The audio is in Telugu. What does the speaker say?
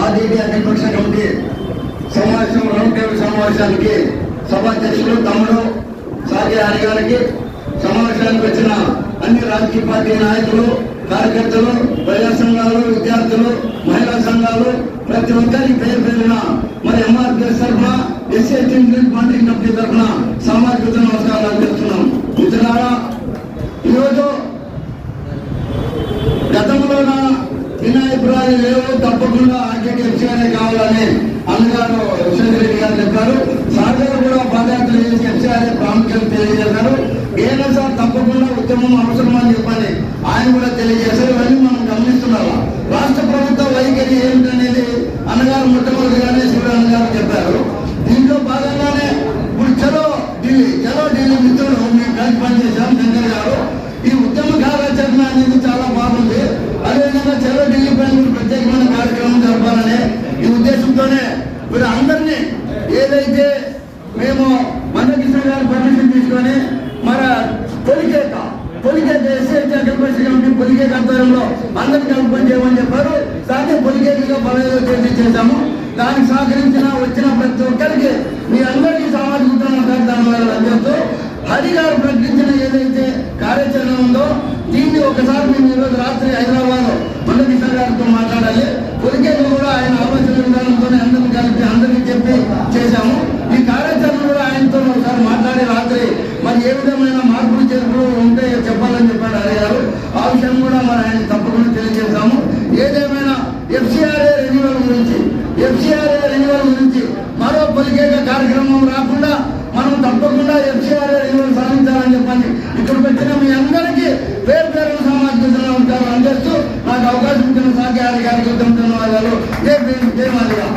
ఆర్డీడీ అఖిలపక్ష కమిటీ సమావేశం రౌండ్ టేబుల్ సమావేశానికి సభాధ్యక్షులు తమ్ముడు సాగే హరి గారికి సమావేశానికి వచ్చిన అన్ని రాజకీయ పార్టీ నాయకులు కార్యకర్తలు ప్రజా సంఘాలు విద్యార్థులు మహిళా సంఘాలు ప్రతి ఒక్కరికి పేరు పేరున మరి ఎంఆర్పిఎస్ తరఫున ఎస్సీ మంత్రి కమిటీ తరఫున అభిప్రాయం లేవు తప్పకుండా ఆర్కేటీ ఎఫ్సీఆర్ఏ కావాలని అన్నగారు యశ్వంత్ రెడ్డి గారు చెప్పారు. సార్ గారు కూడా పాదయాత్ర చేసి ఎఫ్సీఆర్ఏ ప్రాముఖ్యత తెలియజేశారు. ఏదైనా సార్ తప్పకుండా ఉద్యమం అవసరం అని చెప్పని ఆయన కూడా తెలియజేశారు. ఇవన్నీ మనం గమనిస్తున్నాము రాష్ట్ర ప్రభుత్వ వైఖరి ఏమిటనేది అన్నగారు మొట్టమొదటిగానే శివరాన్న గారు చెప్పారు. దీంట్లో భాగంగానే ఇప్పుడు చలో ఢిల్లీ చలో ఢిల్లీ మిత్రుడు మేము కలిసి పనిచేశాం శంకర్ గారు. ఈ ఉద్యమ కార్యాచరణ అనేది చాలా బాగుంది. అదేవిధంగా చలో ఢిల్లీ ప్రత్యేకమైన కార్యక్రమం జరపాలనే ఈ ఉద్దేశంతోనే మీరు అందరినీ ఏదైతే మేము మందకృష్ణ గారి పర్మిషన్ తీసుకొని మన Polikeka Polikeka SST agriculture committee Polikeka ఆధ్వర్యంలో అందరికీ అనుకుని చేయమని చెప్పారు. దాన్ని పొలికేకగా పదవిలో చేసి చేశాము. దానికి సహకరించిన వచ్చిన ప్రతి ఒక్కరికి మీ అందరికీ సామాజిక ఉద్యమ కార్యక్రమాలు అందిస్తూ హరి గారు ప్రకటించిన ఏదైతే కార్యాచరణ ఉందో దీన్ని ఒకసారి మేము ఈరోజు ఎఫ్సిఆర్ఏ రెన్యువల్ గురించి ఎఫ్సిఆర్ఏ రెన్యువల్ గురించి మరో పలికేక కార్యక్రమం రాకుండా మనం తప్పకుండా ఎఫ్సిఆర్ఏ రెన్యువల్ సాధించాలని చెప్పండి ఇక్కడ పెట్టిన మీ అందరికీ పేరు పేరు సమాజంలో ఉంటారు అందిస్తూ నాకు అవకాశం ఇచ్చిన సాగే గారికి ధన్యవాదాలు. ఏ మాదిగా.